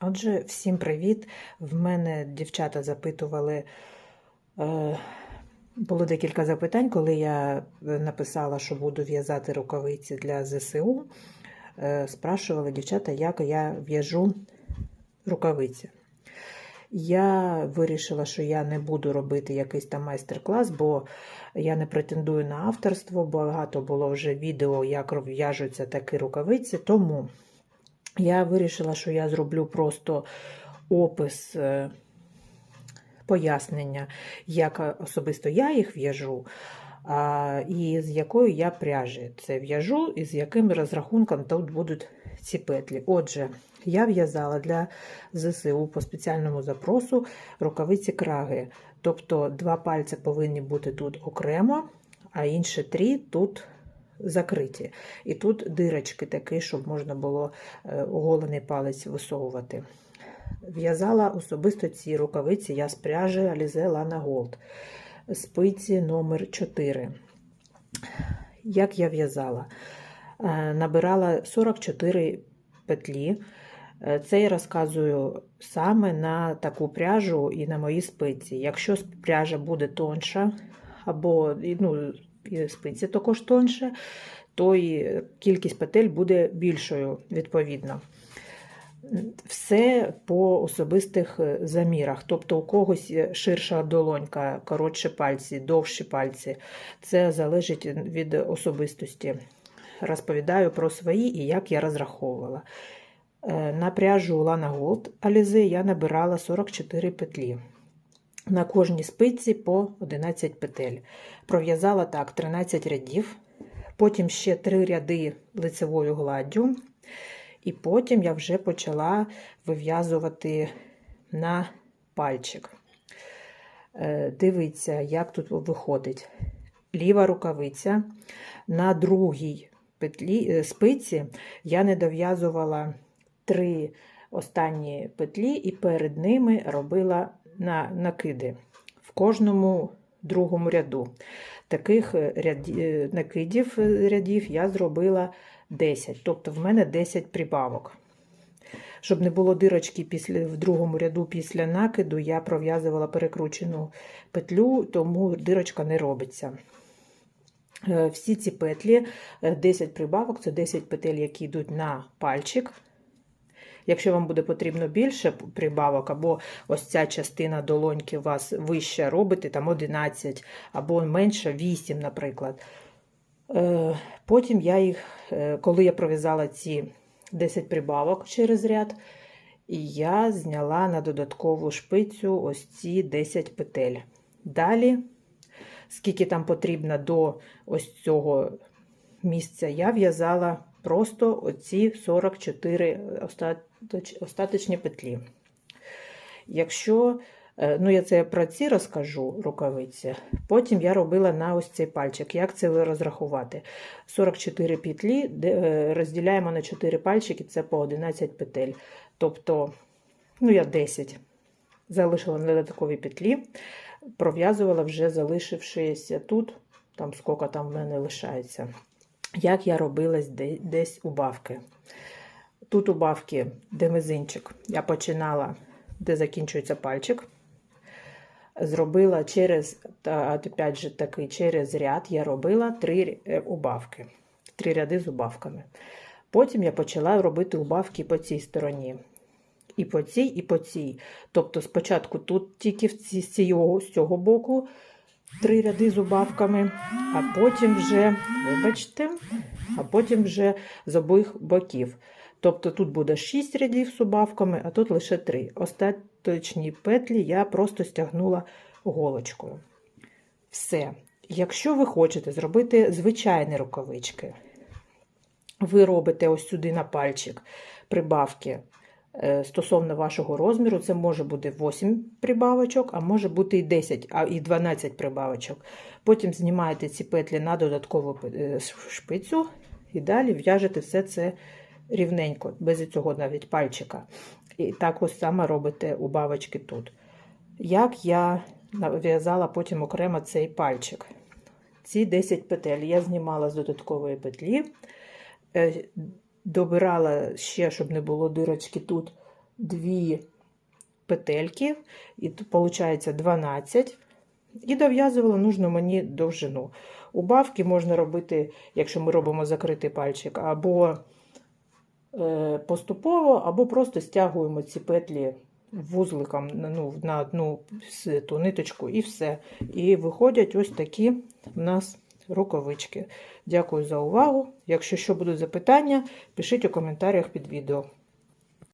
Отже, всім привіт! В мене дівчата запитували, е, було декілька запитань, коли я написала, що буду в'язати рукавиці для ЗСУ. Е, Спрашували дівчата, як я в'яжу рукавиці. Я вирішила, що я не буду робити якийсь там майстер-клас, бо я не претендую на авторство. Багато було вже відео, як в'яжуться такі рукавиці. Тому я вирішила, що я зроблю просто опис, е, пояснення, як особисто я їх в'яжу, і з якою я пряжі це в'яжу, і з яким розрахунком тут будуть ці петлі. Отже, я в'язала для ЗСУ по спеціальному запросу рукавиці краги. Тобто два пальці повинні бути тут окремо, а інші три тут закриті. І тут дирочки такі, щоб можна було е, оголений палець висовувати. В'язала особисто ці рукавиці я з пряжі Alize Lana Gold, спиці номер 4 Як я в'язала? Е, Набирала 44 петлі. Е, Це я розказую саме на таку пряжу і на мої спиці. Якщо пряжа буде тонша, або ну, і спиці також тонше, то і кількість петель буде більшою відповідно. Все по особистих замірах. Тобто у когось ширша долонька, коротші пальці, довші пальці. Це залежить від особистості. Розповідаю про свої і як я розраховувала. На пряжу Lana Gold Alize я набирала 44 петлі. На кожній спиці по 11 петель. Пров'язала так 13 рядів, потім ще 3 ряди лицевою гладдю, і потім я вже почала вив'язувати на пальчик. Дивіться, як тут виходить. Ліва рукавиця. На другій петлі, спиці я не дов'язувала 3 останні петлі, і перед ними робила на накиди в кожному другому ряду. Таких ряді, накидів рядів я зробила 10, тобто в мене 10 прибавок. Щоб не було дирочки після, в другому ряду після накиду, я пров'язувала перекручену петлю, тому дирочка не робиться. Всі ці петлі, 10 прибавок це 10 петель, які йдуть на пальчик. Якщо вам буде потрібно більше прибавок, або ось ця частина долоньки у вас вища, робите там 11, або менше 8, наприклад. Потім я їх, коли я пров'язала ці 10 прибавок через ряд, я зняла на додаткову шпицю ось ці 10 петель. Далі, скільки там потрібно до ось цього місця, я в'язала просто оці 44 остаточні петлі. Якщо, ну я це про ці розкажу рукавиці, потім я робила на ось цей пальчик. Як це розрахувати? 44 петлі розділяємо на 4 пальчики, це по 11 петель. Тобто, ну я 10 залишила на додаткові петлі, пров'язувала вже залишившися тут, там скільки там в мене лишається. Як я робила десь убавки. Тут убавки, де мизинчик, я починала, де закінчується пальчик. Зробила через, опять же таки, через ряд я робила три убавки, три ряди з убавками. Потім я почала робити убавки по цій стороні. І по цій, і по цій. Тобто, спочатку тут тільки з цього, з цього боку три ряди з убавками, а потім вже, вибачте, а потім вже з обох боків. Тобто тут буде 6 рядів з убавками, а тут лише 3. Остаточні петлі я просто стягнула голочкою. Все. Якщо ви хочете зробити звичайні рукавички, ви робите ось сюди на пальчик прибавки стосовно вашого розміру, це може бути 8 прибавочок, а може бути і 10, а і 12 прибавочок. Потім знімаєте ці петлі на додаткову шпицю і далі в'яжете все це рівненько, без цього навіть пальчика. І так ось саме робите убавочки тут. Як я нав'язала потім окремо цей пальчик. Ці 10 петель я знімала з додаткової петлі, добирала ще, щоб не було дирочки тут, дві петельки, і тут виходить 12. І дов'язувала нужну мені довжину. Убавки можна робити, якщо ми робимо закритий пальчик, або е, поступово, або просто стягуємо ці петлі вузликом ну, на одну ту ниточку і все. І виходять ось такі в нас рукавички. Дякую за увагу. Якщо що будуть запитання, пишіть у коментарях під відео.